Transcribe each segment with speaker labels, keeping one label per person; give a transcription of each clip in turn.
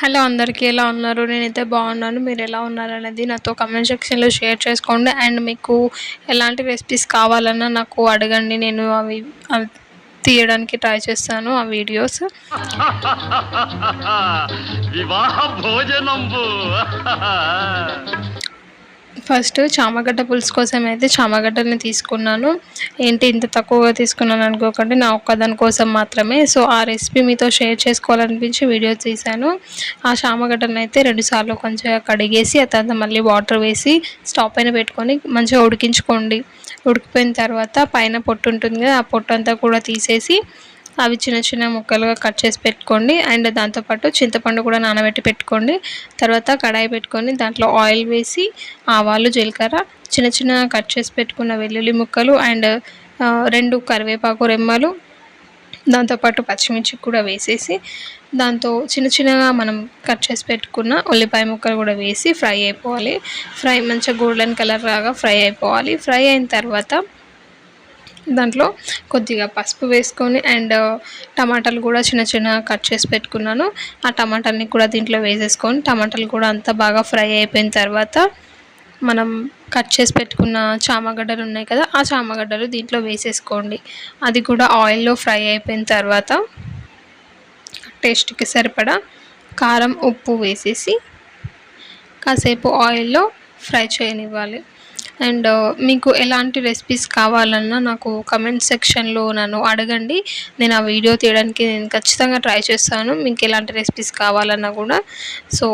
Speaker 1: Hello అందరికీ ఎలా ఉన్నారు? నేనైతే బాగున్నాను. మీరు ఎలా ఉన్నారు అనేది నాతో కమెంట్ సెక్షన్లో షేర్ చేసుకోండి. అండ్ మీకు ఎలాంటి రెసిపీస్ కావాలన్నా నాకు అడగండి. నేను అవి అవి తీయడానికి ట్రై చేస్తాను ఆ వీడియోస్
Speaker 2: వివాహ భోజనం
Speaker 1: ఫస్ట్ చామగడ్డ పులుసు కోసం అయితే చామగడ్డని తీసుకున్నాను. ఏంటి ఇంత తక్కువగా తీసుకున్నాను అనుకోకండి నా ఒక్కదాని కోసం మాత్రమే. సో ఆ రెసిపీ మీతో షేర్ చేసుకోవాలనిపించి వీడియో తీశాను. ఆ చామగడ్డను అయితే రెండుసార్లు కొంచెం కడిగేసి ఆ తర్వాత మళ్ళీ వాటర్ వేసి స్టవ్ పైన పెట్టుకొని మంచిగా ఉడికించుకోండి. ఉడికిపోయిన తర్వాత పైన పొట్టు ఉంటుంది కదా ఆ పొట్టు అంతా కూడా తీసేసి అవి చిన్న చిన్న ముక్కలుగా కట్ చేసి పెట్టుకోండి. అండ్ దాంతోపాటు చింతపండు కూడా నానబెట్టి పెట్టుకోండి. తర్వాత కడాయి పెట్టుకొని దాంట్లో ఆయిల్ వేసి ఆవాలు జీలకర్ర చిన్న చిన్న కట్ చేసి పెట్టుకున్న వెల్లుల్లి ముక్కలు అండ్ రెండు కరివేపాకు రెమ్మలు దాంతోపాటు పచ్చిమిర్చి కూడా వేసేసి దాంతో చిన్న చిన్నగా మనం కట్ చేసి పెట్టుకున్న ఉల్లిపాయ ముక్కలు కూడా వేసి ఫ్రై అయిపోవాలి. ఫ్రై మంచిగా గోల్డెన్ కలర్ లాగా ఫ్రై అయిపోవాలి. ఫ్రై అయిన తర్వాత దాంట్లో కొద్దిగా పసుపు వేసుకొని అండ్ టమాటాలు కూడా చిన్న చిన్న కట్ చేసి పెట్టుకున్నాను. ఆ టమాటాలని కూడా దీంట్లో వేసేసుకొని టమాటాలు కూడా అంతా బాగా ఫ్రై అయిపోయిన తర్వాత మనం కట్ చేసి పెట్టుకున్న చామగడ్డలు ఉన్నాయి కదా ఆ చామగడ్డలు దీంట్లో వేసేసుకోండి. అది కూడా ఆయిల్లో ఫ్రై అయిపోయిన తర్వాత టేస్ట్కి సరిపడా కారం ఉప్పు వేసేసి కాసేపు ఆయిల్లో ఫ్రై చేయనివ్వాలి. అండ్ మీకు ఎలాంటి రెసిపీస్ కావాలన్నా నాకు కమెంట్ సెక్షన్లో నన్ను అడగండి. నేను ఆ వీడియో తీయడానికి నేను ఖచ్చితంగా ట్రై చేస్తాను. మీకు ఎలాంటి రెసిపీస్ కావాలన్నా కూడా. సో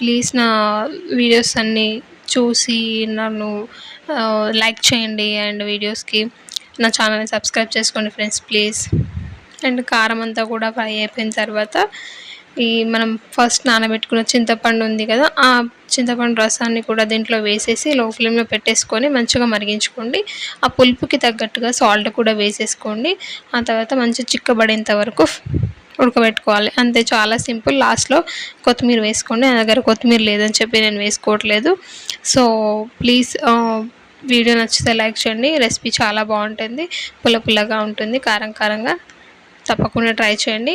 Speaker 1: ప్లీజ్ నా వీడియోస్ అన్నీ చూసి నన్ను లైక్ చేయండి అండ్ వీడియోస్కి నా ఛానల్ని సబ్స్క్రైబ్ చేసుకోండి ఫ్రెండ్స్ ప్లీజ్ అండ్ కారం అంతా కూడా ఫ్రై అయిపోయిన తర్వాత ఈ మనం ఫస్ట్ నానబెట్టుకున్న చింతపండు ఉంది కదా ఆ చింతపండు రసాన్ని కూడా దీంట్లో వేసేసి లో ఫ్లేమ్లో పెట్టేసుకొని మంచిగా మరిగించుకోండి. ఆ పులుపుకి తగ్గట్టుగా సాల్ట్ కూడా వేసేసుకోండి. ఆ తర్వాత మంచిగా చిక్కబడేంత వరకు ఉడకబెట్టుకోవాలి. అంతే చాలా సింపుల్. లాస్ట్లో కొత్తిమీర వేసుకోండి. నా దగ్గర కొత్తిమీర లేదని చెప్పి నేను వేసుకోవట్లేదు. సో ప్లీజ్ వీడియో నచ్చితే లైక్ చేయండి. రెసిపీ చాలా బాగుంటుంది. పుల్ల పుల్లగా ఉంటుంది. కారం కారంగా తప్పకుండా ట్రై చేయండి.